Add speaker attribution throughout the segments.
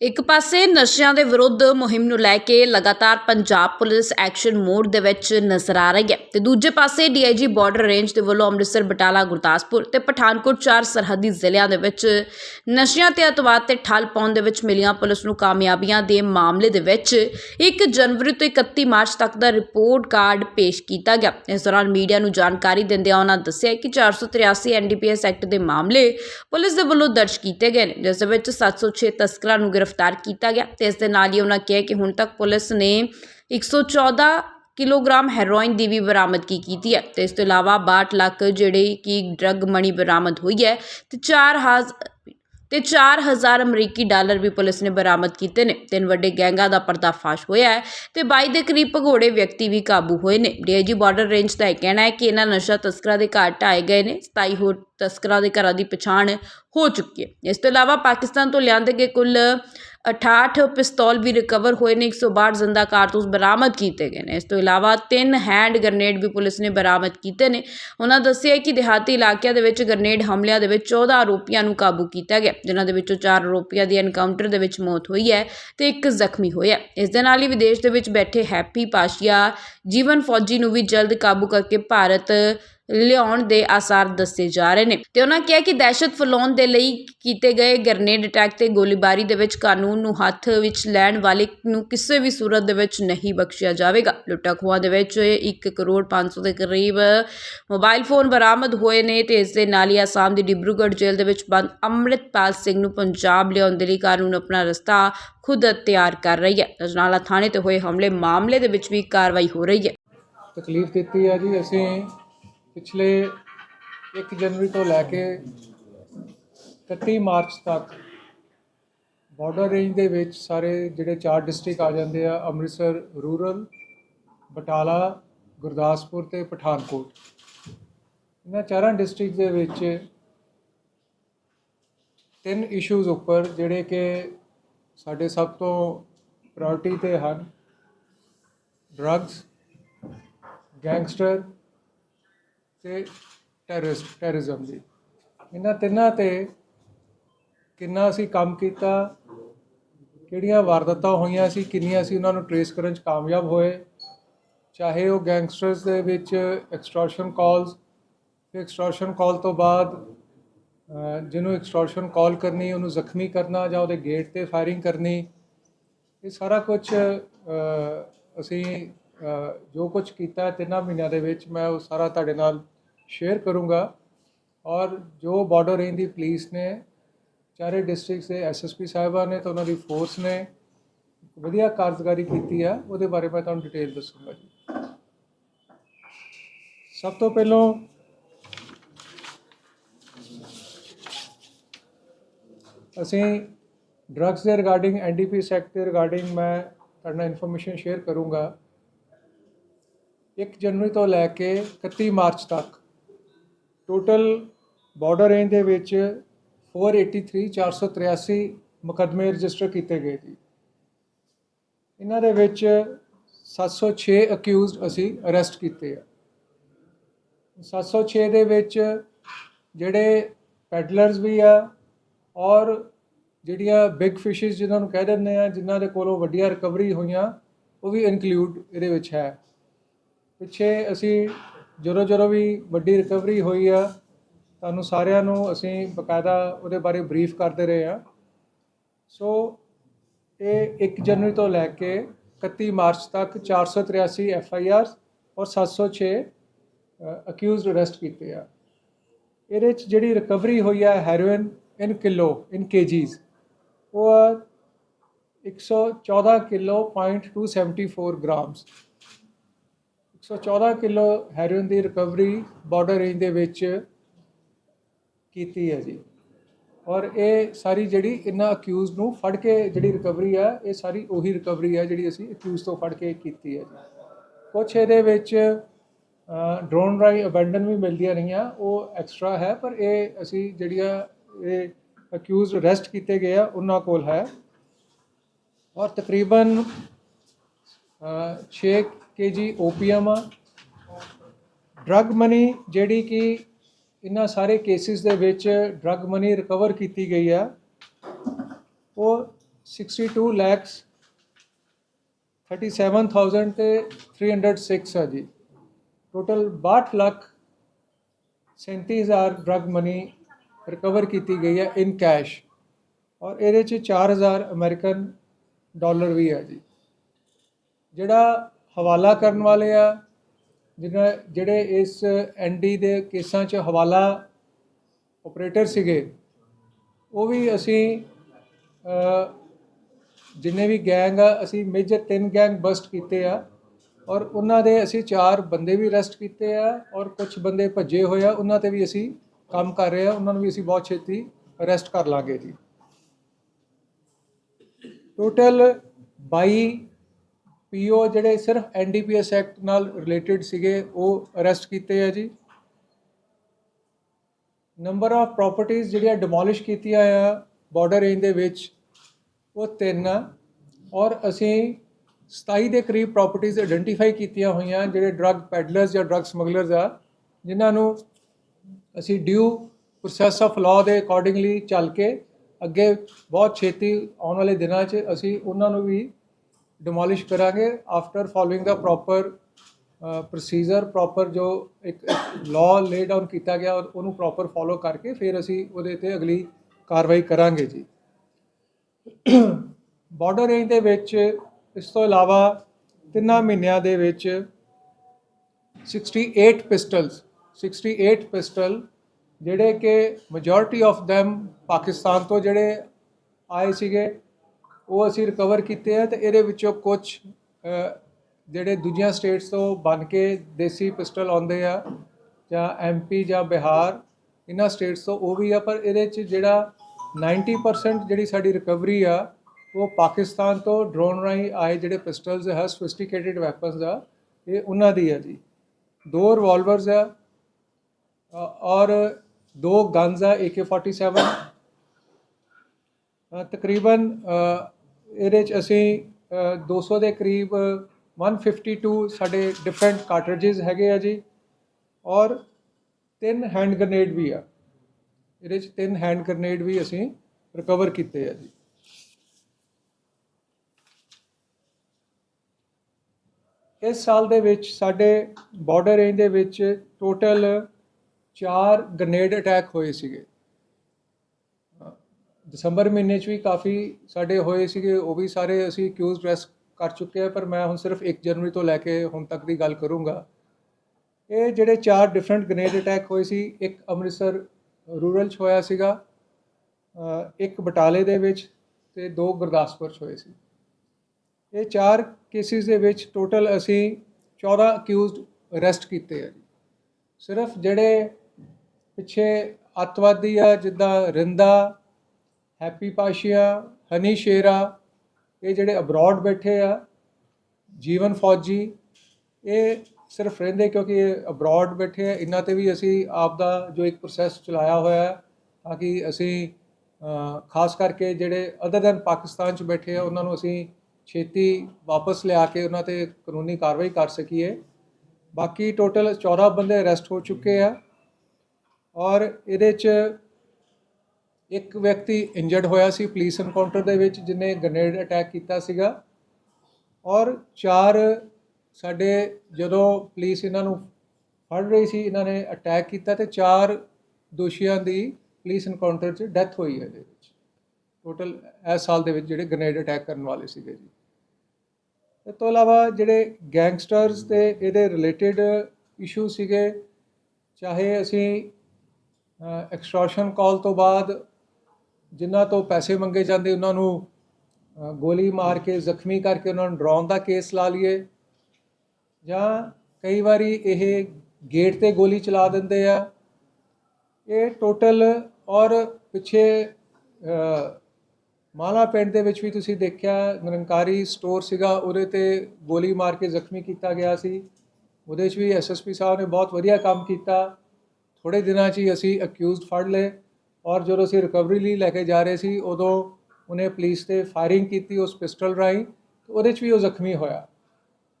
Speaker 1: ਇੱਕ ਪਾਸੇ ਨਸ਼ਿਆਂ ਦੇ ਵਿਰੁੱਧ ਮੁਹਿੰਮ ਨੂੰ ਲੈ ਕੇ ਲਗਾਤਾਰ ਪੰਜਾਬ ਪੁਲਿਸ ਐਕਸ਼ਨ ਮੋਡ ਦੇ ਵਿੱਚ ਨਜ਼ਰ ਆ ਰਹੀ ਹੈ ਤੇ ਦੂਜੇ ਪਾਸੇ ਡੀਆਈਜੀ ਬਾਰਡਰ ਰੇਂਜ ਦੇ ਵੱਲੋਂ ਅੰਮ੍ਰਿਤਸਰ, ਬਟਾਲਾ, ਗੁਰਦਾਸਪੁਰ ਤੇ ਪਠਾਨਕੋਟ ਚਾਰ ਸਰਹੱਦੀ ਜ਼ਿਲ੍ਹਿਆਂ ਦੇ ਵਿੱਚ ਨਸ਼ਿਆਂ ਤੇ ਅਤਵਾਦ ਤੇ ਠੱਲ ਪਾਉਣ ਦੇ ਵਿੱਚ ਮਿਲੀਆਂ ਪੁਲਿਸ ਨੂੰ ਕਾਮਯਾਬੀਆਂ ਦੇ ਮਾਮਲੇ ਦੇ ਵਿੱਚ 1 ਜਨਵਰੀ ਤੋਂ 31 ਮਾਰਚ ਤੱਕ ਦਾ ਰਿਪੋਰਟ ਕਾਰਡ ਪੇਸ਼ ਕੀਤਾ ਗਿਆ। ਇਸ ਦੌਰਾਨ ਮੀਡੀਆ ਨੂੰ ਜਾਣਕਾਰੀ ਦਿੰਦਿਆਂ ਉਹਨਾਂ ਦੱਸਿਆ ਕਿ 483 ਐਨਡੀਪੀਐਸ ਐਕਟ ਦੇ ਮਾਮਲੇ ਪੁਲਿਸ ਦੇ ਵੱਲੋਂ ਦਰਜ ਕੀਤੇ ਗਏ ਨੇ, ਜਿਸ ਦੇ ਵਿੱਚ 706 ਤਸਕਰਾਂ ਨੂੰ ਗ੍ਰਿਫਤਾਰ ਕੀਤਾ ਗਿਆ ਤੇ ਇਸ ਦੇ ਨਾਲ ਹੀ ਉਹਨਾਂ ਕਿਹਾ ਕਿ ਹੁਣ ਤੱਕ ਪੁਲਿਸ ਨੇ 114 ਕਿਲੋਗ੍ਰਾਮ ਹੈਰੋਇਨ ਦੀ ਵੀ ਬਰਾਮਦਗੀ ਕੀਤੀ ਹੈ ਤੇ ਇਸ ਤੋਂ ਇਲਾਵਾ 62 ਲੱਖ ਜਿਹੜੀ ਕਿ ਡਰੱਗ ਮਣੀ ਬਰਾਮਦ ਹੋਈ ਹੈ ਤੇ 4000 ਤੇ 4000 ਅਮਰੀਕੀ ਡਾਲਰ ਵੀ ਪੁਲਿਸ ਨੇ ਬਰਾਮਦ ਕੀਤੇ ਨੇ। ਤਿੰਨ ਵੱਡੇ ਗੈਂਗਾਂ ਦਾ ਪਰਦਾਫਾਸ਼ ਹੋਇਆ ਹੈ ਤੇ 22 ਦੇ ਕਰੀਬ ਭਗੌੜੇ ਵਿਅਕਤੀ ਵੀ ਕਾਬੂ ਹੋਏ ਨੇ। ਡੀਆਈਜੀ ਬਾਰਡਰ ਰੇਂਜ ਦਾ ਇਹ ਕਹਿਣਾ ਹੈ ਕਿ ਇਹਨਾਂ ਨਸ਼ਾ ਤਸਕਰਾਂ ਦੇ ਘਰ ਢਾਏ ਗਏ ਨੇ। 27 ਹੋਰ ਤਸਕਰਾਂ ਦੇ ਘਰਾਂ ਦੀ ਪਛਾਣ ਹੋ ਚੁੱਕੀ ਹੈ। ਇਸ ਤੋਂ ਇਲਾਵਾ ਪਾਕਿਸਤਾਨ ਤੋਂ ਲਿਆਂਦੇ ਗਏ ਕੁੱਲ 68 ਪਿਸਤੌਲ ਵੀ ਰਿਕਵਰ ਹੋਏ ਨੇ 162 ਜ਼ਿੰਦਾ ਕਾਰਤੂਸ ਬਰਾਮਦ ਕੀਤੇ ਗਏ ਨੇ। ਇਸ ਤੋਂ ਇਲਾਵਾ ਤਿੰਨ ਹੈਂਡ ਗ੍ਰਨੇਡ ਵੀ ਪੁਲਿਸ ਨੇ ਬਰਾਮਦ ਕੀਤੇ ਨੇ। ਉਹਨਾਂ ਦੱਸਿਆ ਕਿ ਦਿਹਾਤੀ ਇਲਾਕਿਆਂ ਦੇ ਵਿੱਚ ਗ੍ਰਨੇਡ ਹਮਲਿਆਂ ਦੇ ਵਿੱਚ 14 ਆਰੋਪੀਆਂ ਨੂੰ ਕਾਬੂ ਕੀਤਾ ਗਿਆ, ਜਿਨ੍ਹਾਂ ਦੇ ਵਿੱਚੋਂ 4 ਆਰੋਪੀਆਂ ਦੀ ਐਨਕਾਊਂਟਰ ਦੇ ਵਿੱਚ ਮੌਤ ਹੋਈ ਹੈ ਤੇ ਇੱਕ ਜ਼ਖਮੀ ਹੋਇਆ ਇਸ ਦੇ ਨਾਲ ਹੀ ਵਿਦੇਸ਼ ਦੇ ਵਿੱਚ ਬੈਠੇ ਹੈਪੀ ਪਾਸ਼ੀਆ ਜੀਵਨ ਫੌਜੀ ਨੂੰ ਵੀ ਜਲਦ ਕਾਬੂ ਕਰਕੇ ਭਾਰਤ ਲਿਆਉਣ ਦੇ ਆਸਾਰ ਦੱਸੇ ਜਾ ਰਹੇ ਨੇ। ਤੇ ਉਹਨਾਂ ਕਿਹਾ ਕਿ ਦਹਿਸ਼ਤ ਫੈਲਾਉਣ ਦੇ ਲਈ ਕੀਤੇ ਗਏ ਗ੍ਰਨੇਡ ਅਟੈਕ ਤੇ ਗੋਲੀਬਾਰੀ ਦੇ ਵਿੱਚ ਕਾਨੂੰਨ ਨੂੰ ਹੱਥ ਵਿੱਚ ਲੈਣ ਵਾਲੇ ਨੂੰ ਕਿਸੇ ਵੀ ਸੂਰਤ ਦੇ ਵਿੱਚ ਨਹੀਂ ਬਖਸ਼ਿਆ ਜਾਵੇਗਾ। ਲੁੱਟਾਂ ਦੇ ਵਿੱਚ 1 ਕਰੋੜ 500 ਦੇ ਕਰੀਬ ਮੋਬਾਈਲ ਫੋਨ ਬਰਾਮਦ ਹੋਏ ਨੇ ਤੇ ਇਸ ਦੇ ਨਾਲ ਹੀ ਆਸਾਮ ਦੀ ਡਿਬਰੂਗੜ੍ਹ ਜੇਲ੍ਹ ਦੇ ਵਿੱਚ ਬੰਦ ਅੰਮ੍ਰਿਤਪਾਲ ਸਿੰਘ ਨੂੰ ਪੰਜਾਬ ਲਿਆਉਣ ਦੇ ਲਈ ਕਾਨੂੰਨ ਆਪਣਾ ਰਸਤਾ ਖੁਦ ਤਿਆਰ ਕਰ ਰਹੀ ਹੈ। ਅਜਨਾਲਾ ਥਾਣੇ ਤੇ ਹੋਏ ਹਮਲੇ ਮਾਮਲੇ ਦੇ ਵਿੱਚ ਵੀ ਕਾਰਵਾਈ ਹੋ ਰਹੀ ਹੈ।
Speaker 2: ਤਕਲੀਫ ਦਿੱਤੀ ਹੈ ਜੀ ਅਸੀਂ। ਪਿਛਲੇ 1 ਜਨਵਰੀ ਤੋਂ ਲੈ ਕੇ 31 ਮਾਰਚ ਤੱਕ ਬਾਰਡਰ ਰੇਂਜ ਦੇ ਵਿੱਚ ਸਾਰੇ ਜਿਹੜੇ ਚਾਰ ਡਿਸਟ੍ਰਿਕਟ ਆ ਜਾਂਦੇ ਆ, ਅੰਮ੍ਰਿਤਸਰ ਰੂਰਲ ਬਟਾਲਾ, ਗੁਰਦਾਸਪੁਰ ਤੇ ਪਠਾਨਕੋਟ। ਇਹਨਾਂ ਚਾਰਾਂ ਡਿਸਟ੍ਰਿਕਟ ਦੇ ਵਿੱਚ ਤਿੰਨ ਇਸ਼ੂਜ਼ ਉੱਪਰ ਜਿਹੜੇ ਕਿ ਸਾਡੇ ਸਭ ਤੋਂ ਪ੍ਰਾਇੋਰਟੀ ਤੇ ਹਨ। ਡਰੱਗਸ ਗੈਂਗਸਟਰ ਤੇ ਟੈਰਰਿਸਟ ਟੈਰਰਿਜ਼ਮ ਦੀ। ਇਹਨਾਂ ਤਿੰਨਾਂ ਤੇ ਕਿੰਨਾ ਅਸੀਂ ਕੰਮ ਕੀਤਾ, ਕਿਹੜੀਆਂ ਵਾਰਦਾਤਾਂ ਹੋਈਆਂ ਸੀ, ਕਿੰਨੀਆਂ ਅਸੀਂ ਉਹਨਾਂ ਨੂੰ ਟਰੇਸ ਕਰਨ 'ਚ ਕਾਮਯਾਬ ਹੋਏ, ਚਾਹੇ ਉਹ ਗੈਂਗਸਟਰਸ ਦੇ ਵਿੱਚ ਐਕਸਟੋਰਸ਼ਨ ਕਾਲਸ ਫਿਰ ਐਕਸਟੋਰਸ਼ਨ ਕਾਲ ਤੋਂ ਬਾਅਦ ਜਿਹਨੂੰ ਐਕਸਟੋਰਸ਼ਨ ਕਾਲ ਕਰਨੀ, ਉਹਨੂੰ ਜ਼ਖਮੀ ਕਰਨਾ ਜਾਂ ਉਹਦੇ ਗੇਟ ਤੇ ਫਾਇਰਿੰਗ ਕਰਨੀ, ਇਹ ਸਾਰਾ ਕੁਝ ਅਸੀਂ ਜੋ ਕੁਝ ਕੀਤਾ ਤਿੰਨਾਂ ਮਹੀਨਿਆਂ ਦੇ ਵਿੱਚ ਮੈਂ ਉਹ ਸਾਰਾ ਤੁਹਾਡੇ ਨਾਲ ਸ਼ੇਅਰ ਕਰੂੰਗਾ। ਔਰ ਜੋ ਬਾਰਡਰ ਰੇਂਜ ਦੀ ਪੁਲਿਸ ਨੇ, ਚਾਰੇ ਡਿਸਟ੍ਰਿਕਟਸ ਦੇ ਐਸਐਸਪੀ ਸਾਹਿਬਾਂ ਨੇ ਤੇ ਉਹਨਾਂ ਦੀ ਫੋਰਸ ਨੇ, ਵਧੀਆ ਕਾਰਜਕਾਰੀ ਕੀਤੀ ਆ ਉਹਦੇ ਬਾਰੇ ਮੈਂ ਤੁਹਾਨੂੰ ਡਿਟੇਲ ਦੱਸੂੰਗਾ ਜੀ। ਸਭ ਤੋਂ ਪਹਿਲਾਂ ਅਸੀਂ ਡਰੱਗਸ ਦੇ ਰਿਗਾਰਡਿੰਗ ਐਨਡੀਪੀ ਸੈਕਟ ਦੇ ਰਿਗਾਰਡਿੰਗ ਮੈਂ ਤੁਹਾਡੇ ਨਾਲ ਇਨਫੋਰਮੇਸ਼ਨ ਸ਼ੇਅਰ ਕਰੂੰਗਾ। 1 ਜਨਵਰੀ ਤੋਂ ਲੈ ਕੇ 31 ਮਾਰਚ ਤੱਕ। ਟੋਟਲ ਬਾਰਡਰ ਰੇਂਜ ਦੇ ਵਿੱਚ 483 483 ਮੁਕੱਦਮੇ ਰਜਿਸਟਰ ਕੀਤੇ ਗਏ ਸੀ ਇਹਨਾਂ ਦੇ ਵਿੱਚ 706 ਅਕਿਊਜ਼ਡ ਅਸੀਂ ਅਰੈਸਟ ਕੀਤੇ ਆ। 706 ਦੇ ਵਿੱਚ ਜਿਹੜੇ ਪੈਡਲਰਸ ਵੀ ਆ ਔਰ ਜਿਹੜੀਆਂ ਬਿਗ ਫਿਸ਼ਸ ਜਿਨ੍ਹਾਂ ਨੂੰ ਕਹਿ ਦਿੰਦੇ ਆ, ਜਿਨ੍ਹਾਂ ਦੇ ਕੋਲੋਂ ਵੱਡੀਆਂ ਰਿਕਵਰੀ ਹੋਈਆਂ, ਉਹ ਵੀ ਇਨਕਲੂਡ ਇਹਦੇ ਵਿੱਚ ਹੈ। ਪਿੱਛੇ ਅਸੀਂ ਜਦੋਂ ਜਦੋਂ ਵੀ ਵੱਡੀ ਰਿਕਵਰੀ ਹੋਈ ਆ। ਤੁਹਾਨੂੰ ਸਾਰਿਆਂ ਨੂੰ ਅਸੀਂ ਬਕਾਇਦਾ ਉਹਦੇ ਬਾਰੇ ਬਰੀਫ ਕਰਦੇ ਰਹੇ ਆ। ਸੋ ਇਹ 1 ਜਨਵਰੀ ਤੋਂ ਲੈ ਕੇ 31 ਮਾਰਚ ਤੱਕ 483 ਐਫ ਆਈ ਆਰ ਔਰ 706 ਅਕਿਊਜ਼ਡ ਅਰੈਸਟ ਕੀਤੇ ਆ। ਇਹਦੇ ਚ ਜਿਹੜੀ ਰਿਕਵਰੀ ਹੋਈ ਆ ਹੈਰੋਇਨ ਇਨ ਕਿਲੋ ਇਨ ਕੇਜੀਜ਼ ਉਹ ਆ 114 ਕਿਲੋ .274 ਗ੍ਰਾਮਸ 114 ਕਿਲੋ ਹੈਰੋਇਨ ਦੀ ਰਿਕਵਰੀ ਬਾਰਡਰ ਰੇਂਜ ਦੇ ਵਿੱਚ ਕੀਤੀ ਹੈ ਜੀ। ਔਰ ਇਹ ਸਾਰੀ ਜਿਹੜੀ ਇਹਨਾਂ ਅਕਿਊਜ਼ ਨੂੰ ਫੜ ਕੇ ਜਿਹੜੀ ਰਿਕਵਰੀ ਆ, ਇਹ ਸਾਰੀ ਉਹੀ ਰਿਕਵਰੀ ਆ ਜਿਹੜੀ ਅਸੀਂ ਅਕਿਊਜ਼ ਤੋਂ ਫੜ ਕੇ ਕੀਤੀ ਹੈ ਜੀ। ਕੁਛ ਇਹਦੇ ਵਿੱਚ ਡਰੋਨ ਰਾਈ ਅਬੈਂਡਨ ਵੀ ਮਿਲਦੀਆਂ ਰਹੀਆਂ, ਉਹ ਐਕਸਟਰਾ ਹੈ, ਪਰ ਇਹ ਅਸੀਂ ਜਿਹੜੀਆਂ ਇਹ ਅਕਿਊਜ਼ ਅਰੈਸਟ ਕੀਤੇ ਗਏ ਆ, ਉਹਨਾਂ ਕੋਲ ਹੈ। ਔਰ ਤਕਰੀਬਨ 6 ਕਿ ਜੀ ਕੇਜੀ ਆ ਡਰੱਗ ਮਨੀ ਜਿਹੜੀ ਕਿ ਇਹਨਾਂ ਸਾਰੇ ਕੇਸਿਸ ਦੇ ਵਿੱਚ ਡਰੱਗ ਮਨੀ ਰਿਕਵਰ ਕੀਤੀ ਗਈ ਆ, ਉਹ 62 lakhs 37000 ਤੇ 306 ਆ ਜੀ। Total 62 lakh 37000 drug money recover ਕੀਤੀ ਗਈ ਹੈ ਇਨ ਕੈਸ਼ ਔਰ ਇਹਦੇ ਚ 4000 ਅਮਰੀਕਨ ਡਾਲਰ ਵੀ ਹੈ ਜੀ। ਜਿਹੜਾ ਹਵਾਲਾ ਕਰਨ ਵਾਲੇ ਆ ਜਿਹਨਾਂ ਜਿਹੜੇ ਇਸ ਐਨਡੀ ਦੇ ਕੇਸਾਂ 'ਚ ਹਵਾਲਾ ਆਪਰੇਟਰ ਸੀਗੇ, ਉਹ ਵੀ ਅਸੀਂ ਜਿੰਨੇ ਵੀ ਗੈਂਗ ਆ, ਅਸੀਂ ਮੇਜਰ ਤਿੰਨ ਗੈਂਗ ਬਸਟ ਕੀਤੇ ਆ ਔਰ ਉਹਨਾਂ ਦੇ ਅਸੀਂ ਚਾਰ ਬੰਦੇ ਵੀ ਅਰੈਸਟ ਕੀਤੇ ਆ ਔਰ ਕੁਝ ਬੰਦੇ ਭੱਜੇ ਹੋਏ ਆ, ਉਹਨਾਂ ਤੇ ਵੀ ਅਸੀਂ ਕੰਮ ਕਰ ਰਹੇ ਆ, ਉਹਨਾਂ ਨੂੰ ਵੀ ਅਸੀਂ ਬਹੁਤ ਛੇਤੀ ਅਰੈਸਟ ਕਰ ਲਾਂਗੇ ਜੀ। ਟੋਟਲ 22 ਪੀਓ ਜਿਹੜੇ ਸਿਰਫ ਐਨਡੀਪੀਐਸ ਐਕਟ ਨਾਲ ਰਿਲੇਟਡ ਸੀਗੇ, ਉਹ ਅਰੈਸਟ ਕੀਤੇ ਆ ਜੀ। ਨੰਬਰ ਆਫ ਪ੍ਰਾਪਰਟੀਆਂ ਜਿਹੜੀਆਂ ਡਿਮੋਲਿਸ਼ ਕੀਤੀਆਂ ਆ ਬਾਰਡਰ ਰੇਂਜ ਦੇ ਵਿੱਚ, ਉਹ ਤਿੰਨ ਆ। ਔਰ ਅਸੀਂ 27 ਦੇ ਕਰੀਬ ਪ੍ਰਾਪਰਟੀਆਂ ਆਇਡੈਂਟੀਫਾਈ ਕੀਤੀਆਂ ਹੋਈਆਂ, ਜਿਹੜੇ ਡਰੱਗ ਪੈਡਲਰਸ ਜਾਂ ਡਰੱਗ ਸਮਗਲਰਸ ਆ, ਜਿਨ੍ਹਾਂ ਨੂੰ ਅਸੀਂ ਡਿਊ ਪ੍ਰੋਸੈਸ ਆਫ ਲਾਅ ਦੇ ਅਕੋਰਡਿੰਗਲੀ ਚੱਲ ਕੇ ਅੱਗੇ ਬਹੁਤ ਛੇਤੀ ਆਉਣ ਵਾਲੇ ਦਿਨਾਂ 'ਚ ਅਸੀਂ ਉਹਨਾਂ ਨੂੰ ਵੀ ਡਿਮੋਲਿਸ਼ ਕਰਾਂਗੇ ਆਫਟਰ ਫੋਲੋਇੰਗ ਦਾ ਪ੍ਰੋਪਰ ਪ੍ਰੋਸੀਜਰ ਪ੍ਰੋਪਰ ਜੋ ਇੱਕ ਲਾਅ ਲੇ ਡਾਊਨ ਕੀਤਾ ਗਿਆ ਉਹਨੂੰ ਪ੍ਰੋਪਰ ਫੋਲੋ ਕਰਕੇ ਫਿਰ ਅਸੀਂ ਉਹਦੇ ਤੇ ਅਗਲੀ ਕਾਰਵਾਈ ਕਰਾਂਗੇ ਜੀ। ਬਾਰਡਰ ਰੇਂਜ ਦੇ ਵਿੱਚ ਇਸ ਤੋਂ ਇਲਾਵਾ ਤਿੰਨਾਂ ਮਹੀਨਿਆਂ ਦੇ ਵਿੱਚ 68 ਪਿਸਟਲਸ 68 ਪਿਸਟਲ ਜਿਹੜੇ ਕਿ ਮੈਜੋਰਿਟੀ ਆਫ them ਪਾਕਿਸਤਾਨ ਤੋਂ ਜਿਹੜੇ ਆਏ ਸੀਗੇ। ਉਹ ਅਸੀਂ ਰਿਕਵਰ ਕੀਤੇ ਆ ਤੇ ਇਹਦੇ ਵਿੱਚੋਂ ਕੁਝ ਜਿਹੜੇ ਦੂਜੀਆਂ ਸਟੇਟਸ ਤੋਂ ਬਣ ਕੇ ਦੇਸੀ ਪਿਸਟਲ ਆਉਂਦੇ ਆ ਜਾਂ ਐਮਪੀ ਜਾਂ ਬਿਹਾਰ ਇਹਨਾਂ ਸਟੇਟਸ ਤੋਂ ਉਹ ਵੀ ਆ ਪਰ ਇਹਦੇ ਚ ਜਿਹੜਾ 90% ਜਿਹੜੀ ਸਾਡੀ ਰਿਕਵਰੀ ਆ ਉਹ ਪਾਕਿਸਤਾਨ ਤੋਂ ਡਰੋਨ ਰਾਹੀਂ ਆਏ ਜਿਹੜੇ ਪਿਸਟਲਸ ਹੈ ਸੋਫਿਸਟੀਕੇਟਿਡ ਵੈਪਨਸ ਆ ਇਹ ਉਹਨਾਂ ਦੀ ਆ ਜੀ। ਦੋ ਰਿਵਾਲਵਰਸ ਆ ਔਰ ਦੋ ਗਨਸ ਆ AK47 ਅ, ਤਕਰੀਬਨ ਇਹਦੇ ਚ ਅਸੀਂ ਅ, 200 ਦੇ ਕਰੀਬ 152 ਸਾਡੇ ਡਿਫਰੈਂਟ ਕਾਰਟ੍ਰਿਜਸ ਹੈਗੇ ਆ ਜੀ। ਔਰ ਤਿੰਨ ਹੈਂਡ ਗ੍ਰਨੇਡ ਵੀ ਆ। ਇਹਦੇ ਚ ਤਿੰਨ ਹੈਂਡ ਗ੍ਰਨੇਡ ਵੀ ਅਸੀਂ ਰਿਕਵਰ ਕੀਤੇ ਆ ਜੀ। ਇਸ ਸਾਲ ਦੇ ਵਿੱਚ ਸਾਡੇ ਬਾਰਡਰ ਰੇਂਜ ਦੇ ਵਿੱਚ ਟੋਟਲ 4 ਗ੍ਰਨੇਡ ਅਟੈਕ ਹੋਏ ਸੀਗੇ। ਦਸੰਬਰ ਮਹੀਨੇ 'ਚ ਵੀ ਕਾਫੀ ਸਾਡੇ ਹੋਏ ਸੀਗੇ, ਉਹ ਵੀ ਸਾਰੇ ਅਸੀਂ ਅਕਿਊਜ਼ ਡਰੈਸ ਕਰ ਚੁੱਕੇ ਆ ਪਰ ਮੈਂ ਹੁਣ ਸਿਰਫ 1 ਜਨਵਰੀ ਤੋਂ ਲੈ ਕੇ ਹੁਣ ਤੱਕ ਦੀ ਗੱਲ ਕਰੂੰਗਾ। ਇਹ ਜਿਹੜੇ ਚਾਰ ਡਿਫਰੈਂਟ ਗ੍ਰਨੇਡ ਅਟੈਕ ਹੋਏ ਸੀ, ਇੱਕ ਅੰਮ੍ਰਿਤਸਰ ਰੂਰਲ 'ਚ ਹੋਇਆ ਸੀਗਾ ਇੱਕ ਬਟਾਲੇ ਦੇ ਵਿੱਚ ਤੇ ਦੋ ਗੁਰਦਾਸਪੁਰ 'ਚ ਹੋਏ ਸੀ। ਇਹ ਚਾਰ ਕੇਸਿਸ ਦੇ ਵਿੱਚ ਟੋਟਲ ਅਸੀਂ 14 ਅਕਿਊਜ਼ਡ ਅਰੈਸਟ ਕੀਤੇ ਆ ਜੀ। ਸਿਰਫ ਜਿਹੜੇ ਪਿੱਛੇ ਅੱਤਵਾਦੀ ਆ, ਜਿੱਦਾਂ ਰਿੰਦਾ ਹੈਪੀ ਪਾਸ਼ੀਆ, ਹਨੀ ਸ਼ੇਰਾ, ਇਹ ਜਿਹੜੇ ਅਬਰੋਡ ਬੈਠੇ ਆ, ਜੀਵਨ ਫੌਜੀ, ਇਹ ਸਿਰਫ ਰਹਿੰਦੇ ਕਿਉਂਕਿ ਇਹ ਅਬਰੋਡ ਬੈਠੇ ਆ, ਇਹਨਾਂ ਤੇ ਵੀ ਅਸੀਂ ਆਪ ਦਾ ਜੋ ਇੱਕ ਪ੍ਰੋਸੈਸ ਚਲਾਇਆ ਹੋਇਆ ਹੈ, ਤਾਂ ਕਿ ਅਸੀਂ ਖਾਸ ਕਰਕੇ ਜਿਹੜੇ ਅਦਰ ਦੈਨ ਪਾਕਿਸਤਾਨ ਚ ਬੈਠੇ ਆ, ਉਹਨਾਂ ਨੂੰ ਅਸੀਂ ਛੇਤੀ ਵਾਪਸ ਲਿਆ ਕੇ ਉਹਨਾਂ ਤੇ ਕਾਨੂੰਨੀ ਕਾਰਵਾਈ ਕਰ ਸਕੀਏ। ਬਾਕੀ ਟੋਟਲ 14 ਬੰਦੇ ਅਰੈਸਟ ਹੋ ਚੁੱਕੇ ਆ ਔਰ ਇਹਦੇ ਚ ਇੱਕ ਵਿਅਕਤੀ ਇੰਜਰਡ ਹੋਇਆ ਸੀ ਪੁਲਿਸ ਐਨਕਾਊਂਟਰ ਦੇ ਵਿੱਚ ਜਿਨੇ ਗ੍ਰਨੇਡ ਅਟੈਕ ਕੀਤਾ ਸੀਗਾ। ਔਰ ਚਾਰ ਸਾਡੇ ਜਦੋਂ ਪੁਲਿਸ ਇਹਨਾਂ ਨੂੰ ਫੜ ਰਹੀ ਸੀ, ਇਹਨਾਂ ਨੇ ਅਟੈਕ ਕੀਤਾ ਤੇ ਚਾਰ ਦੋਸ਼ੀਆਂ ਦੀ ਪੁਲਿਸ ਐਨਕਾਊਂਟਰ 'ਚ ਡੈਥ ਹੋਈ ਹੈ ਇਹਦੇ ਵਿੱਚ। ਟੋਟਲ ਇਸ ਸਾਲ ਦੇ ਵਿੱਚ ਜਿਹੜੇ ਗ੍ਰਨੇਡ ਅਟੈਕ ਕਰਨ ਵਾਲੇ ਸੀਗੇ ਜੀ। ਇਸ ਤੋਂ ਇਲਾਵਾ ਜਿਹੜੇ ਗੈਂਗਸਟਰਸ ਤੇ ਇਹਦੇ ਰਿਲੇਟਡ ਇਸ਼ੂ ਸੀਗੇ, ਚਾਹੇ ਅਸੀਂ ਐਕਸਟ੍ਰੈਕਸ਼ਨ ਕਾਲ ਤੋਂ ਬਾਅਦ ਜਿਨ੍ਹਾਂ ਤੋਂ ਪੈਸੇ ਮੰਗੇ ਜਾਂਦੇ, ਉਹਨਾਂ ਨੂੰ ਗੋਲੀ ਮਾਰ ਕੇ, ਜ਼ਖਮੀ ਕਰਕੇ ਉਹਨਾਂ ਨੂੰ ਡਰਾਉਣ ਦਾ ਕੇਸ ਲਾ ਲਈਏ। ਜਾਂ ਕਈ ਵਾਰੀ ਇਹ ਗੇਟ ਤੇ ਗੋਲੀ ਚਲਾ ਦਿੰਦੇ ਆ। ਇਹ ਟੋਟਲ ਔਰ ਪਿੱਛੇ ਮਾਲਾ ਪਿੰਡ ਦੇ ਵਿੱਚ ਵੀ ਤੁਸੀਂ ਦੇਖਿਆ, ਨਿਰੰਕਾਰੀ ਸਟੋਰ ਸੀਗਾ, ਉਹਦੇ ਤੇ ਗੋਲੀ ਮਾਰ ਕੇ ਜ਼ਖਮੀ ਕੀਤਾ ਗਿਆ ਸੀ। ਉਹਦੇ 'ਚ ਵੀ ਐਸਐਸਪੀ ਸਾਹਿਬ ਨੇ ਬਹੁਤ ਵਧੀਆ ਕੰਮ ਕੀਤਾ। ਥੋੜੇ ਦਿਨਾਂ 'ਚ ਹੀ ਅਸੀਂ ਅਕਿਊਜ਼ਡ ਫੜ ਲਏ। ਔਰ ਜਦੋਂ ਅਸੀਂ ਰਿਕਵਰੀ ਲਈ ਲੈ ਕੇ ਜਾ ਰਹੇ ਸੀ, ਉਦੋਂ ਉਹਨੇ ਪੁਲਿਸ ਤੇ ਫਾਇਰਿੰਗ ਕੀਤੀ ਉਸ ਪਿਸਟਲ ਰਾਹੀਂ ਉਹਦੇ 'ਚ ਵੀ ਉਹ ਜ਼ਖਮੀ ਹੋਇਆ।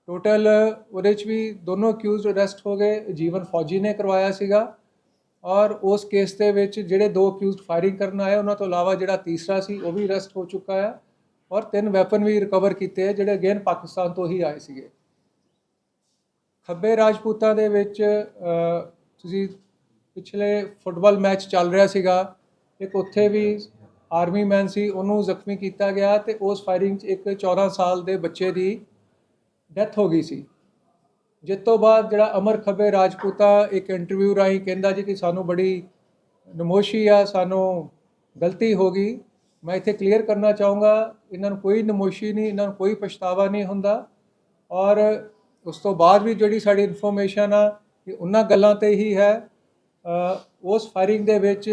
Speaker 2: ਟੋਟਲ ਉਹਦੇ 'ਚ ਵੀ ਦੋਨੋਂ ਅਕਿਊਜ਼ਡ ਅਰੈਸਟ ਹੋ ਗਏ, ਜੀਵਨ ਫੌਜੀ ਨੇ ਕਰਵਾਇਆ ਸੀਗਾ। ਔਰ ਉਸ ਕੇਸ ਦੇ ਵਿੱਚ ਜਿਹੜੇ ਦੋ ਅਕਿਊਜ਼ਡ ਫਾਇਰਿੰਗ ਕਰਨ ਆਏ, ਉਹਨਾਂ ਤੋਂ ਇਲਾਵਾ ਜਿਹੜਾ ਤੀਸਰਾ ਸੀ, ਉਹ ਵੀ ਅਰੈਸਟ ਹੋ ਚੁੱਕਾ ਹੈ। ਔਰ ਤਿੰਨ ਵੈਪਨ ਵੀ ਰਿਕਵਰ ਕੀਤੇ ਆ ਜਿਹੜੇ ਅਗੇਨ ਪਾਕਿਸਤਾਨ ਤੋਂ ਹੀ ਆਏ ਸੀਗੇ। ਖੱਬੇ ਰਾਜਪੂਤਾਂ ਦੇ ਵਿੱਚ ਤੁਸੀਂ ਪਿਛਲੇ ਫੁੱਟਬਾਲ ਮੈਚ ਚੱਲ ਰਿਹਾ ਸੀਗਾ ਇੱਕ ਉੱਥੇ ਵੀ ਆਰਮੀ ਮੈਨ ਸੀ, ਉਹਨੂੰ ਜ਼ਖਮੀ ਕੀਤਾ ਗਿਆ ਤੇ ਉਸ ਫਾਇਰਿੰਗ 'ਚ ਇੱਕ 14 ਸਾਲ ਦੇ ਬੱਚੇ ਦੀ ਡੈਥ ਹੋ ਗਈ ਸੀ। ਜਿਸ ਤੋਂ ਬਾਅਦ ਜਿਹੜਾ ਅਮਰ ਖੱਬੇ ਰਾਜਪੂਤਾ ਇੱਕ ਇੰਟਰਵਿਊ ਰਾਹੀਂ ਕਹਿੰਦਾ ਜੀ ਕਿ ਸਾਨੂੰ ਬੜੀ ਨਮੋਸ਼ੀ ਆ, ਸਾਨੂੰ ਗਲਤੀ ਹੋ ਗਈ। ਮੈਂ ਇੱਥੇ ਕਲੀਅਰ ਕਰਨਾ ਚਾਹੂੰਗਾ, ਇਹਨਾਂ ਨੂੰ ਕੋਈ ਨਮੋਸ਼ੀ ਨਹੀਂ, ਇਹਨਾਂ ਨੂੰ ਕੋਈ ਪਛਤਾਵਾ ਨਹੀਂ ਹੁੰਦਾ। ਔਰ ਉਸ ਤੋਂ ਬਾਅਦ ਵੀ ਜਿਹੜੀ ਸਾਡੀ ਇਨਫੋਰਮੇਸ਼ਨ ਆ ਕਿ ਉਹਨਾਂ ਗੱਲਾਂ ਤੇ ਹੀ ਹੈ। ਉਸ ਫਾਇਰਿੰਗ ਦੇ ਵਿੱਚ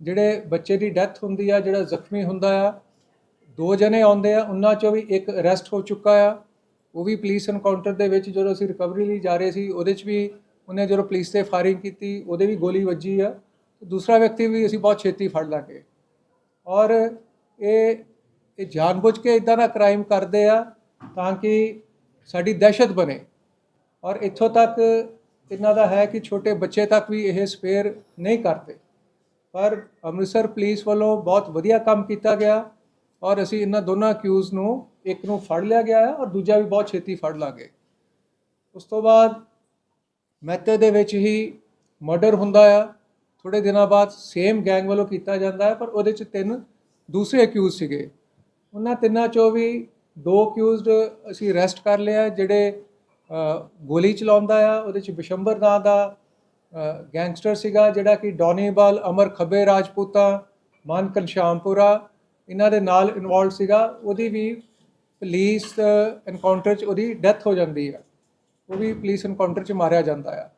Speaker 2: ਜਿਹੜੇ ਬੱਚੇ ਦੀ ਡੈਥ ਹੁੰਦੀ ਆ, ਜਿਹੜਾ ਜ਼ਖਮੀ ਹੁੰਦਾ ਆ, ਦੋ ਜਣੇ ਆਉਂਦੇ ਆ, ਉਹਨਾਂ ਚੋਂ ਵੀ ਇੱਕ ਅਰੈਸਟ ਹੋ ਚੁੱਕਾ ਆ। ਉਹ ਵੀ ਪੁਲਿਸ ਐਨਕਾਊਂਟਰ ਦੇ ਵਿੱਚ ਜਦੋਂ ਅਸੀਂ ਰਿਕਵਰੀ ਲਈ ਜਾ ਰਹੇ ਸੀ, ਉਹਦੇ 'ਚ ਵੀ ਉਹਨੇ ਜਦੋਂ ਪੁਲਿਸ ਤੇ ਫਾਇਰਿੰਗ ਕੀਤੀ, ਉਹਦੇ ਵੀ ਗੋਲੀ ਵੱਜੀ ਆ। ਦੂਸਰਾ ਵਿਅਕਤੀ ਵੀ ਅਸੀਂ ਬਹੁਤ ਛੇਤੀ ਫੜ ਲਾਂਗੇ। ਔਰ ਇਹ ਇਹ ਜਾਣਬੁੱਝ ਕੇ ਇਦਾਂ ਦਾ ਕ੍ਰਾਈਮ ਕਰਦੇ ਆ ਤਾਂ ਕਿ ਸਾਡੀ ਦਹਿਸ਼ਤ ਬਣੇ। ਔਰ ਇੱਥੋਂ ਤੱਕ ਇਹਨਾਂ ਦਾ ਹੈ ਕਿ ਛੋਟੇ ਬੱਚੇ ਤੱਕ ਵੀ ਇਹ ਸਪੇਅਰ ਨਹੀਂ ਕਰਦੇ। ਪਰ ਅੰਮ੍ਰਿਤਸਰ ਪੁਲਿਸ ਵੱਲੋਂ ਬਹੁਤ ਵਧੀਆ ਕੰਮ ਕੀਤਾ ਗਿਆ ਔਰ ਅਸੀਂ ਇਹਨਾਂ ਦੋਨਾਂ ਅਕਿਊਜ਼ ਨੂੰ ਇੱਕ ਨੂੰ ਫੜ ਲਿਆ ਗਿਆ ਹੈ ਔਰ ਦੂਜਾ ਵੀ ਬਹੁਤ ਛੇਤੀ ਫੜ ਲਾਂਗੇ। ਉਸ ਤੋਂ ਬਾਅਦ ਮਹਿਤੇ ਦੇ ਵਿੱਚ ਹੀ ਮਰਡਰ ਹੁੰਦਾ ਆ। ਥੋੜੇ ਦਿਨਾਂ ਬਾਅਦ ਸੇਮ ਗੈਂਗ ਵੱਲੋਂ ਕੀਤਾ ਜਾਂਦਾ ਹੈ, ਪਰ ਉਹਦੇ ਚ ਤਿੰਨ ਦੂਸਰੇ ਅਕਿਊਜ਼ ਸੀਗੇ। ਉਹਨਾਂ ਤਿੰਨਾਂ ਚੋਂ ਵੀ ਦੋ ਅਕਿਊਜ਼ਡ ਅਸੀਂ ਅਰੈਸਟ ਕਰ ਲਿਆ ਜਿਹੜੇ ਗੋਲੀ ਚਲਾਉਂਦਾ ਆ, ਉਹਦੇ ਚ ਬਿਸ਼ੰਬਰ ਨਾਂ ਦਾ ਗੈਂਗਸਟਰ ਸੀਗਾ ਜਿਹੜਾ ਕਿ ਡੋਨੀਵਾਲ ਅਮਰ ਖੱਬੇ ਰਾਜਪੂਤਾ ਮਨ ਘਨਸ਼ਾਮਪੁਰਾ ਇਹਨਾਂ ਦੇ ਨਾਲ ਇਨਵੋਲਡ ਸੀਗਾ। ਉਹਦੀ ਵੀ ਪੁਲਿਸ ਐਨਕਾਊਂਟਰ 'ਚ ਉਹਦੀ ਡੈਥ ਹੋ ਜਾਂਦੀ ਆ ਉਹ ਵੀ ਪੁਲਿਸ ਐਨਕਾਊਂਟਰ 'ਚ ਮਾਰਿਆ ਜਾਂਦਾ ਆ।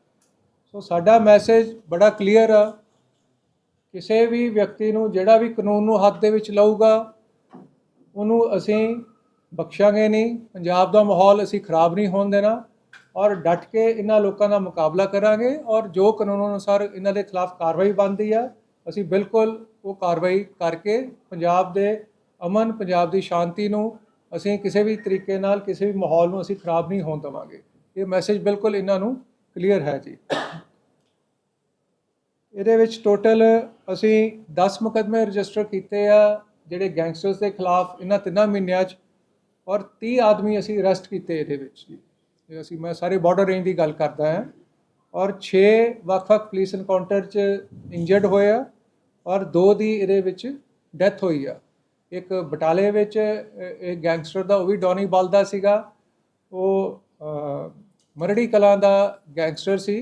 Speaker 2: ਸੋ ਸਾਡਾ ਮੈਸੇਜ ਬੜਾ ਕਲੀਅਰ ਆ। ਕਿਸੇ ਵੀ ਵਿਅਕਤੀ ਨੂੰ ਜਿਹੜਾ ਵੀ ਕਾਨੂੰਨ ਨੂੰ ਹੱਥ ਦੇ ਵਿੱਚ ਲਊਗਾ, ਉਹਨੂੰ ਅਸੀਂ ਬਖਸ਼ਾਂਗੇ ਨਹੀਂ। ਪੰਜਾਬ ਦਾ ਮਾਹੌਲ ਅਸੀਂ ਖਰਾਬ ਨਹੀਂ ਹੋਣ ਦੇਣਾ। ਔਰ ਡਟ ਕੇ ਇਹਨਾਂ ਲੋਕਾਂ ਦਾ ਮੁਕਾਬਲਾ ਕਰਾਂਗੇ ਔਰ ਜੋ ਕਾਨੂੰਨ ਅਨੁਸਾਰ ਇਹਨਾਂ ਦੇ ਖਿਲਾਫ ਕਾਰਵਾਈ ਬਣਦੀ ਆ, ਅਸੀਂ ਬਿਲਕੁਲ ਉਹ ਕਾਰਵਾਈ ਕਰਕੇ ਪੰਜਾਬ ਦੇ ਅਮਨ, ਪੰਜਾਬ ਦੀ ਸ਼ਾਂਤੀ ਨੂੰ ਅਸੀਂ ਕਿਸੇ ਵੀ ਤਰੀਕੇ ਨਾਲ, ਕਿਸੇ ਵੀ ਮਾਹੌਲ ਨੂੰ ਅਸੀਂ ਖਰਾਬ ਨਹੀਂ ਹੋਣ ਦੇਵਾਂਗੇ। ਇਹ ਮੈਸੇਜ ਬਿਲਕੁਲ ਇਹਨਾਂ ਨੂੰ ਕਲੀਅਰ ਹੈ ਜੀ। ਇਹਦੇ ਵਿੱਚ ਟੋਟਲ ਅਸੀਂ 10 ਮੁਕਦਮੇ ਰਜਿਸਟਰ ਕੀਤੇ ਆ, ਜਿਹੜੇ ਗੈਂਗਸਟਰਸ ਦੇ ਖਿਲਾਫ ਇਹਨਾਂ ਤਿੰਨਾਂ ਮਹੀਨਿਆਂ 'ਚ ਔਰ 30 ਆਦਮੀ ਅਸੀਂ ਅਰੈਸਟ ਕੀਤੇ ਇਹਦੇ ਵਿੱਚ ਜੀ। ਇਹ ਅਸੀਂ ਮੈਂ ਸਾਰੇ ਬਾਰਡਰ ਰੇਂਜ ਦੀ ਗੱਲ ਕਰਦਾ ਹਾਂ। ਔਰ 6 ਵੱਖ-ਵੱਖ ਪੁਲਿਸ ਐਨਕਾਊਂਟਰ 'ਚ ਇੰਜਰਡ ਹੋਏ ਆ ਔਰ ਦੋ ਦੀ ਇਹਦੇ ਵਿੱਚ ਡੈਥ ਹੋਈ ਆ। ਇੱਕ ਬਟਾਲੇ ਵਿੱਚ ਅ, ਇਹ ਗੈਂਗਸਟਰ ਦਾ ਉਹ ਵੀ ਡੌਨੀ ਬਲਦਾ ਸੀਗਾ। ਉਹ ਮਰੜੀ ਕਲਾਂ ਦਾ ਗੈਂਗਸਟਰ ਸੀ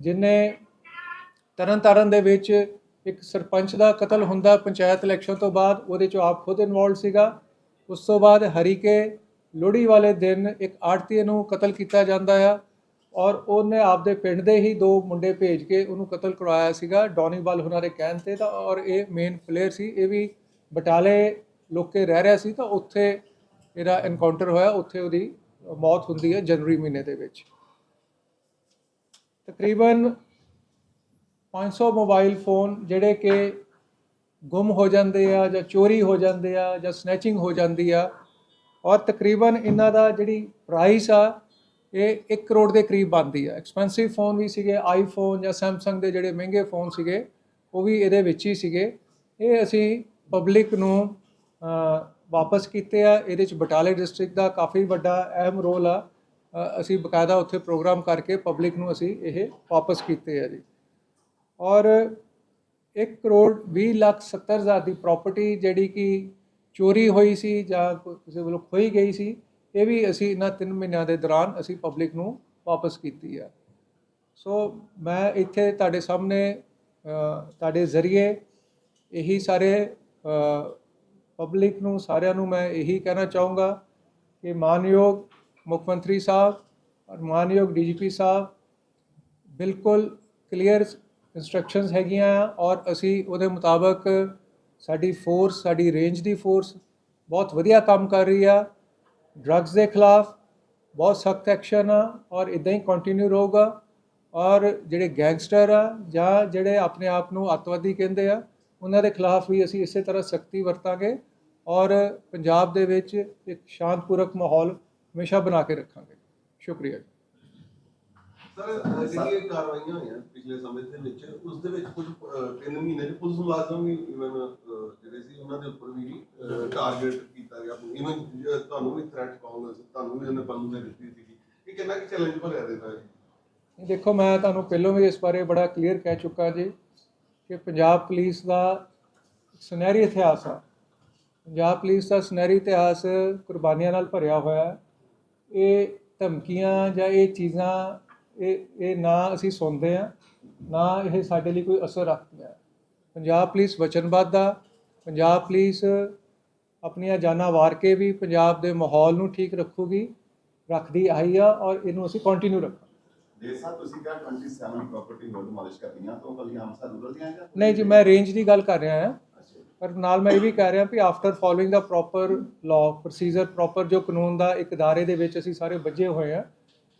Speaker 2: ਜਿਨੇ ਤਰਨਤਾਰਨ ਦੇ ਵਿੱਚ ਇੱਕ ਸਰਪੰਚ ਦਾ ਕਤਲ ਹੁੰਦਾ ਪੰਚਾਇਤ ਇਲੈਕਸ਼ਨ ਤੋਂ ਬਾਅਦ ਉਹਦੇ 'ਚ ਆਪ ਖੁਦ ਇਨਵੋਲਡ ਸੀਗਾ। ਉਸ ਤੋਂ ਬਾਅਦ ਹਰੀਕੇ ਲੋਹੜੀ ਵਾਲੇ ਦਿਨ ਇੱਕ ਆੜਤੀ ਨੂੰ ਕਤਲ ਕੀਤਾ ਜਾਂਦਾ ਆ ਔਰ ਉਹਨੇ ਆਪਦੇ ਪਿੰਡ ਦੇ ਹੀ ਦੋ ਮੁੰਡੇ ਭੇਜ ਕੇ ਉਹਨੂੰ ਕਤਲ ਕਰਵਾਇਆ ਸੀਗਾ ਡੋਨੀਵਾਲ ਉਹਨਾਂ ਦੇ ਕਹਿਣ ਤੇ ਤਾਂ ਔਰ ਇਹ ਮੇਨ ਪਲੇਅਰ ਸੀ, ਇਹ ਵੀ ਬਟਾਲੇ ਲੋਕੇ ਰਹਿ ਰਿਹਾ ਸੀ ਤਾਂ ਉੱਥੇ ਇਹਦਾ ਐਨਕਾਊਂਟਰ ਹੋਇਆ, ਉੱਥੇ ਉਹਦੀ ਮੌਤ ਹੁੰਦੀ ਹੈ ਜਨਵਰੀ ਮਹੀਨੇ ਦੇ ਵਿੱਚ। ਤਕਰੀਬਨ 500 ਮੋਬਾਈਲ ਫੋਨ ਜਿਹੜੇ ਕਿ ਗੁੰਮ ਹੋ ਜਾਂਦੇ ਆ ਜਾਂ ਚੋਰੀ ਹੋ ਜਾਂਦੇ ਆ ਜਾਂ ਸਨੈਚਿੰਗ ਹੋ ਜਾਂਦੀ ਆ ਔਰ ਤਕਰੀਬਨ ਇਹਨਾਂ ਦਾ ਜਿਹੜੀ ਪ੍ਰਾਈਸ ਆ, ਇਹ 1 ਕਰੋੜ ਦੇ ਕਰੀਬ ਬਣਦੀ ਆ। ਐਕਸਪੈਂਸਿਵ ਫੋਨ ਵੀ ਸੀਗੇ ਆਈਫੋਨ ਜਾਂ ਸੈਮਸੰਗ ਦੇ ਜਿਹੜੇ ਮਹਿੰਗੇ ਫੋਨ ਸੀਗੇ, ਉਹ ਵੀ ਇਹਦੇ ਵਿੱਚ ਹੀ ਸੀਗੇ। ਇਹ ਅਸੀਂ ਪਬਲਿਕ ਨੂੰ ਵਾਪਸ ਕੀਤੇ ਆ। ਇਹਦੇ ਚ ਬਟਾਲੇ ਡਿਸਟ੍ਰਿਕਟ ਦਾ ਕਾਫੀ ਵੱਡਾ ਅਹਿਮ ਰੋਲ ਆ। ਅਸੀਂ ਬਕਾਇਦਾ ਉੱਥੇ ਪ੍ਰੋਗਰਾਮ ਕਰਕੇ ਪਬਲਿਕ ਨੂੰ ਅਸੀਂ ਇਹ ਵਾਪਸ ਕੀਤੇ ਆ ਜੀ। ਔਰ 1 ਕਰੋੜ 20 ਲੱਖ 70 ਹਜ਼ਾਰ ਦੀ ਪ੍ਰਾਪਰਟੀ ਜਿਹੜੀ ਕਿ ਚੋਰੀ ਹੋਈ ਸੀ ਜਾਂ ਕੋ- ਕਿਸੇ ਵੱਲੋਂ ਖੋਈ ਗਈ ਸੀ, ਇਹ ਵੀ ਅਸੀਂ ਇਹਨਾਂ 3 ਮਹੀਨਿਆਂ ਦੇ ਦੌਰਾਨ ਅਸੀਂ ਪਬਲਿਕ ਨੂੰ ਵਾਪਸ ਕੀਤੀ ਆ। ਸੋ ਮੈਂ ਇੱਥੇ ਤੁਹਾਡੇ ਸਾਹਮਣੇ ਤੁਹਾਡੇ ਜ਼ਰੀਏ ਇਹੀ ਸਾਰੇ ਪਬਲਿਕ ਨੂੰ, ਸਾਰਿਆਂ ਨੂੰ ਮੈਂ ਇਹੀ ਕਹਿਣਾ ਚਾਹੂੰਗਾ ਕਿ ਮਾਨਯੋਗ ਮੁੱਖ ਮੰਤਰੀ ਸਾਹਿਬ ਔਰ ਮਾਨਯੋਗ ਡੀਜੀਪੀ ਸਾਹਿਬ ਬਿਲਕੁਲ ਕਲੀਅਰ ਇਨਸਟਰਕਸ਼ਨਸ ਹੈਗੀਆਂ ਆ ਔਰ ਅਸੀਂ ਉਹਦੇ ਮੁਤਾਬਕ ਸਾਡੀ ਫੋਰਸ ਸਾਡੀ ਰੇਂਜ ਦੀ ਫੋਰਸ ਬਹੁਤ ਵਧੀਆ ਕੰਮ ਕਰ ਰਹੀ ਆ। ਡਰੱਗਸ ਦੇ ਖਿਲਾਫ ਬਹੁਤ ਸਖਤ ਐਕਸ਼ਨ ਆ ਔਰ ਇਦਾਂ ਹੀ ਕੰਟੀਨਿਊ ਰਹੂਗਾ ਔਰ ਜਿਹੜੇ ਗੈਂਗਸਟਰ ਆ ਜਾਂ ਜਿਹੜੇ ਆਪਣੇ ਆਪ ਨੂੰ ਅੱਤਵਾਦੀ ਕਹਿੰਦੇ ਆ, ਉਹਨਾਂ ਦੇ ਖਿਲਾਫ ਵੀ ਅਸੀਂ ਇਸੇ ਤਰ੍ਹਾਂ ਸਖਤੀ ਵਰਤਾਂਗੇ ਔਰ ਪੰਜਾਬ ਦੇ ਵਿੱਚ ਇੱਕ ਸ਼ਾਂਤਪੂਰਕ ਮਾਹੌਲ ਹਮੇਸ਼ਾ ਬਣਾ ਕੇ ਰੱਖਾਂਗੇ। ਸ਼ੁਕਰੀਆ ਜੀ।
Speaker 3: ਸਰ ਜਿਹੜੀਆਂ ਕਾਰਵਾਈਆਂ ਹੋਈਆਂ ਪਿਛਲੇ ਸਮੇਂ ਦੇ ਵਿੱਚ ਉਸ ਦੇ ਵਿੱਚ ਕੁਝ ਅਹ, ਮਹੀਨੇ ਚ ਪੁਲਿਸ ਮੁਲਾਜ਼ਮ ਵੀ ਇਵਨ ਜਿਹੜੇ ਸੀ ਉਹਨਾਂ ਦੇ ਉੱਪਰ ਵੀ ਟਾਰਗੇਟ ਕੀਤਾ ਗਿਆ। ਇਵਨ ਤੁਹਾਨੂੰ ਵੀ ਥ੍ਰੈਟ ਕਾਂਗਰਸ ਤੁਹਾਨੂੰ ਵੀ ਉਹਨੇ ਬੰਦੂ ਦੇ ਦਿੱਤੀ ਸੀ ਇਹ ਕਿੰਨਾ ਕਿ ਚੈਲੰਜ ਭਰਿਆ ਦੇਦਾ ਹੈ?
Speaker 2: ਦੇਖੋ ਮੈਂ ਤੁਹਾਨੂੰ ਪਹਿਲਾਂ ਵੀ ਇਸ ਬਾਰੇ ਬੜਾ ਕਲੀਅਰ ਕਹਿ ਚੁੱਕਾ ਜੀ ਕਿ ਪੰਜਾਬ ਪੁਲਿਸ ਦਾ ਸੁਨਹਿਰੀ ਇਤਿਹਾਸ ਆ। ਪੰਜਾਬ ਪੁਲਿਸ ਦਾ ਸੁਨਹਿਰੀ ਇਤਿਹਾਸ ਕੁਰਬਾਨੀਆਂ ਨਾਲ ਭਰਿਆ ਹੋਇਆ ਹੈ। ਇਹ ਧਮਕੀਆਂ ਜਾਂ ਇਹ ਚੀਜ਼ਾਂ ਇਹ ਇਹ ਨਾ ਅਸੀਂ ਸੁਣਦੇ ਆ ਨਾ ਇਹ ਸਾਡੇ ਲਈ ਕੋਈ ਅਸਰ ਰੱਖਦੀਆਂ ਪੰਜਾਬ ਪੁਲਿਸ ਵਚਨਬੱਧ ਆ ਪੰਜਾਬ ਪੁਲਿਸ ਆਪਣੀਆਂ ਜਾਨਾਂ ਵਾਰ ਕੇ ਵੀ ਪੰਜਾਬ ਦੇ ਮਾਹੌਲ ਨੂੰ ਠੀਕ ਰੱਖੂਗੀ ਰੱਖਦੀ ਆਈ ਆ ਔਰ ਇਹਨੂੰ ਅਸੀਂ ਕੰਟੀਨਿਊ ਰੱਖਾਂਗੇ।
Speaker 4: ਦੇ ਸਾਹਿਬ ਤੁਸੀਂ ਕਿਹਾ 27 ਪ੍ਰਾਪਰਟੀ ਹੋਰ ਡਿਮੋਲਿਸ਼ ਕਰਨੀਆਂ ਤਾਂ ਵਾਲੀ ਹਮਸਾ ਰੂਰਲ ਦੀਆਂ ਜਾਂ
Speaker 2: ਨਹੀਂ ਜੀ ਮੈਂ ਰੇਂਜ ਦੀ ਗੱਲ ਕਰ ਰਿਹਾ ਹਾਂ। ਪਰ ਨਾਲ ਮੈਂ ਇਹ ਵੀ ਕਹਿ ਰਿਹਾ ਵੀ ਆਫਟਰ ਫੋਲੋਇੰਗ ਦਾ ਪ੍ਰੋਪਰ ਲਾਅ ਪ੍ਰੋਸੀਜਰ ਪ੍ਰੋਪਰ ਜੋ ਕਾਨੂੰਨ ਦਾ ਇੱਕ ਦਾਇਰੇ ਦੇ ਵਿੱਚ ਅਸੀਂ ਸਾਰੇ ਬੱਝੇ ਹੋਏ ਆ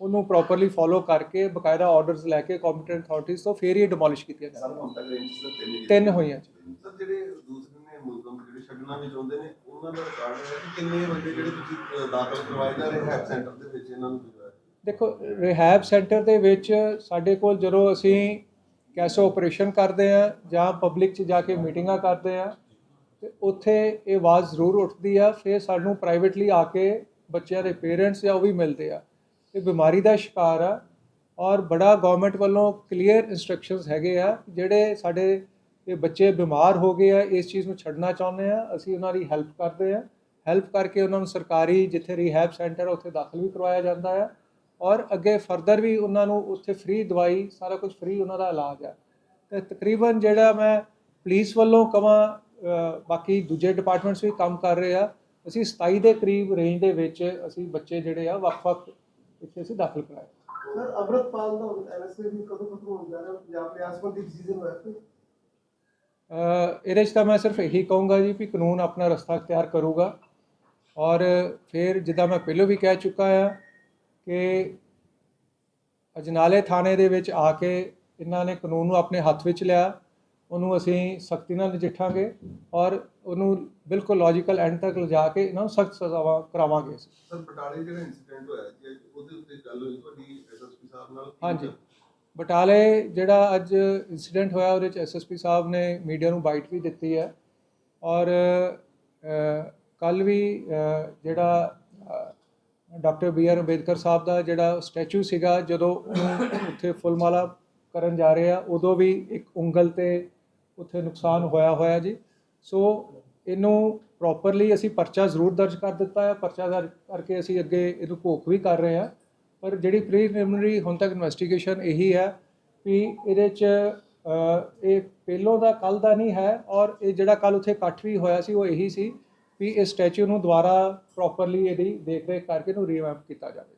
Speaker 2: ਉਹਨੂੰ ਪ੍ਰੋਪਰਲੀ ਫੋਲੋ ਕਰਕੇ ਬਕਾਇਦਾ ਆਰਡਰਸ ਲੈ ਕੇ ਕੰਪੀਟੈਂਟ ਅਥਾਰਟੀਜ਼ ਤੋਂ ਫੇਰ ਹੀ ਡਿਮੋਲਿਸ਼ ਕੀਤੀਆਂ
Speaker 4: ਸਿਰਫ ਤਿੰਨ
Speaker 2: ਹੋਈਆਂ
Speaker 3: ਜਿਹੜੇ ਦੂਸਰੇ ਨੇ ਮੁਲਜ਼ਮ ਜਿਹੜੇ ਛੱਡਣਾ ਵੀ ਚਾਹੁੰਦੇ ਨੇ ਉਹਨਾਂ ਦਾ ਰਿਕਾਰਡ ਹੈ ਕਿ ਕਿੰਨੇ ਬੰਦੇ ਜਿਹੜੇ ਤੁਸੀਂ ਦਾਖਲ ਕਰਵਾਏ ਜਾ ਰਹੇ ਹੈਲਥ ਸੈਂਟਰ ਦੇ ਵਿੱਚ ਇਹਨਾਂ ਨੂੰ?
Speaker 2: ਦੇਖੋ ਰਿਹੈਬ ਸੈਂਟਰ ਦੇ ਵਿੱਚ ਸਾਡੇ ਕੋਲ ਜਦੋਂ ਅਸੀਂ ਕੈਸੋ ਆਪਰੇਸ਼ਨ ਕਰਦੇ ਆ ਜਾਂ ਪਬਲਿਕ 'ਚ ਜਾ ਕੇ ਮੀਟਿੰਗਾਂ ਕਰਦੇ ਆ ਤੇ ਉੱਥੇ ਇਹ ਆਵਾਜ਼ ਜ਼ਰੂਰ ਉੱਠਦੀ ਆ ਫਿਰ ਸਾਨੂੰ ਪ੍ਰਾਈਵੇਟਲੀ ਆ ਕੇ ਬੱਚਿਆਂ ਦੇ ਪੇਰੈਂਟਸ ਜਾਂ ਉਹ ਵੀ ਮਿਲਦੇ ਆ। ਇਹ ਬਿਮਾਰੀ ਦਾ ਸ਼ਿਕਾਰ ਆ ਔਰ ਬੜਾ ਗਵਰਨਮੈਂਟ ਵੱਲੋਂ ਕਲੀਅਰ ਇਨਸਟਰਕਸ਼ਨਸ ਹੈਗੇ ਆ ਜਿਹੜੇ ਸਾਡੇ ਇਹ ਬੱਚੇ ਬਿਮਾਰ ਹੋ ਗਏ ਆ, ਇਸ ਚੀਜ਼ ਨੂੰ ਛੱਡਣਾ ਚਾਹੁੰਦੇ ਆ, ਅਸੀਂ ਉਹਨਾਂ ਦੀ ਹੈਲਪ ਕਰਦੇ ਆ। ਹੈਲਪ ਕਰਕੇ ਉਹਨਾਂ ਨੂੰ ਸਰਕਾਰੀ ਜਿੱਥੇ ਰਿਹੈਬ ਸੈਂਟਰ ਉੱਥੇ ਦਾਖਲ ਵੀ ਕਰਵਾਇਆ ਜਾਂਦਾ ਆ ਔਰ ਅੱਗੇ ਫਰਦਰ ਵੀ ਉਹਨਾਂ ਨੂੰ ਉੱਥੇ ਫ੍ਰੀ ਦਵਾਈ, ਸਾਰਾ ਕੁਝ ਫ੍ਰੀ ਉਹਨਾਂ ਦਾ ਇਲਾਜ ਆ। ਤੇ ਤਕਰੀਬਨ ਜਿਹੜਾ ਮੈਂ ਪੁਲਿਸ ਵੱਲੋਂ ਕਵਾਂ ਬਾਕੀ ਦੂਜੇ ਡਿਪਾਰਟਮੈਂਟਸ ਵੀ ਕੰਮ ਕਰ ਰਹੇ ਆ, ਅਸੀਂ 27 ਦੇ ਕਰੀਬ ਰੇਂਜ ਦੇ ਵਿੱਚ ਅਸੀਂ ਬੱਚੇ ਜਿਹੜੇ ਆ ਵੱਖ-ਵੱਖ ਇੱਥੇ ਅਸੀਂ ਦਾਖਲ ਕਰਾਏ
Speaker 5: ਸਰ ਅਮਰਤਪਾਲ ਦਾ ਐਨਐਸਏ ਵੀ ਕਦੋਂ ਖਤਮ ਹੋਣ ਜਾ ਰਿਹਾ? ਪੰਜਾਬ ਦੇ ਆਸਮੰਦੀ ਡਿਸੀਜਨ ਹੋਇਆ ਕੋਈ
Speaker 2: ਇਹਦੇ 'ਚ ਤਾਂ ਮੈਂ ਸਿਰਫ ਇਹੀ ਕਹੂੰਗਾ ਜੀ ਵੀ ਕਾਨੂੰਨ ਆਪਣਾ ਰਸਤਾ ਅਖਤਿਆਰ ਕਰੂਗਾ। ਔਰ ਫਿਰ ਜਿੱਦਾਂ ਮੈਂ ਪਹਿਲਾਂ ਵੀ ਕਹਿ ਚੁੱਕਾ ਆ ਕਿ ਅਜਨਾਲੇ ਥਾਣੇ ਦੇ ਵਿੱਚ ਆ ਕੇ ਇਹਨਾਂ ਨੇ ਕਾਨੂੰਨ ਨੂੰ ਆਪਣੇ ਹੱਥ ਵਿੱਚ ਲਿਆ। ਉਹਨੂੰ ਅਸੀਂ ਸਖਤੀ ਨਾਲ ਨਜਿੱਠਾਂਗੇ ਔਰ ਉਹਨੂੰ ਬਿਲਕੁਲ ਲੌਜੀਕਲ ਐਂਡ ਤੱਕ ਲਿਜਾ ਕੇ ਇਹਨਾਂ ਨੂੰ ਸਖਤ ਸਜ਼ਾਵਾਂ ਕਰਾਵਾਂਗੇ
Speaker 3: ਸਰ ਬਟਾਲੇ ਜਿਹੜਾ ਇਨਸੀਡੈਂਟ ਹੋਇਆ ਜੀ ਉਹਦੇ ਉੱਤੇ ਗੱਲ ਹੋਈ ਤੁਹਾਡੀ ਐਸਐਸਪੀ ਸਾਹਿਬ ਨਾਲ
Speaker 2: ਹਾਂਜੀ? ਬਟਾਲੇ ਜਿਹੜਾ ਅੱਜ ਇਨਸੀਡੈਂਟ ਹੋਇਆ ਉਹਦੇ ਚ ਐਸਐਸਪੀ ਸਾਹਿਬ ਨੇ ਮੀਡੀਆ ਨੂੰ ਬਾਈਟ ਵੀ ਦਿੱਤੀ ਹੈ ਔਰ ਕੱਲ ਵੀ ਜਿਹੜਾ doctor B R Ambedkar Sahib ਦਾ ਜਿਹੜਾ ਸਟੈਚੂ ਸੀਗਾ ਜਦੋਂ ਉਹਨੂੰ ਉੱਥੇ ਫੁੱਲਮਾਲਾ ਕਰਨ ਜਾ ਰਹੇ ਆ ਉਦੋਂ ਵੀ ਇੱਕ ਉਂਗਲ ਤੇ ਉੱਥੇ ਨੁਕਸਾਨ ਹੋਇਆ ਹੋਇਆ ਜੀ। ਸੋ ਇਹਨੂੰ ਪ੍ਰੋਪਰਲੀ ਅਸੀਂ ਪਰਚਾ ਜ਼ਰੂਰ ਦਰਜ ਕਰ ਦਿੱਤਾ ਹੈ। ਪਰਚਾ ਦਰਜ ਕਰਕੇ ਅਸੀਂ ਅੱਗੇ ਇਹਨੂੰ ਭੋਖ ਵੀ ਕਰ ਰਹੇ ਹਾਂ। ਪਰ ਜਿਹੜੀ ਪ੍ਰੀਲਿਮਿਨਰੀ ਹੁਣ ਤੱਕ ਇਨਵੈਸਟੀਗੇਸ਼ਨ ਇਹੀ ਹੈ ਵੀ ਇਹਦੇ ਚ ਇਹ ਪਹਿਲੋਂ ਦਾ ਕੱਲ ਦਾ ਨਹੀਂ ਹੈ ਔਰ ਇਹ ਜਿਹੜਾ ਕੱਲ ਉੱਥੇ ਇਕੱਠ ਵੀ ਹੋਇਆ ਸੀ, ਉਹ ਇਹੀ ਸੀ ਵੀ ਇਸ ਸਟੈਚੂ ਨੂੰ ਦੁਬਾਰਾ ਪ੍ਰੋਪਰਲੀ ਇਹਦੀ ਦੇਖ ਰੇਖ ਕਰਕੇ ਇਹਨੂੰ ਰੀਵੈਂਪ ਕੀਤਾ ਜਾਵੇ।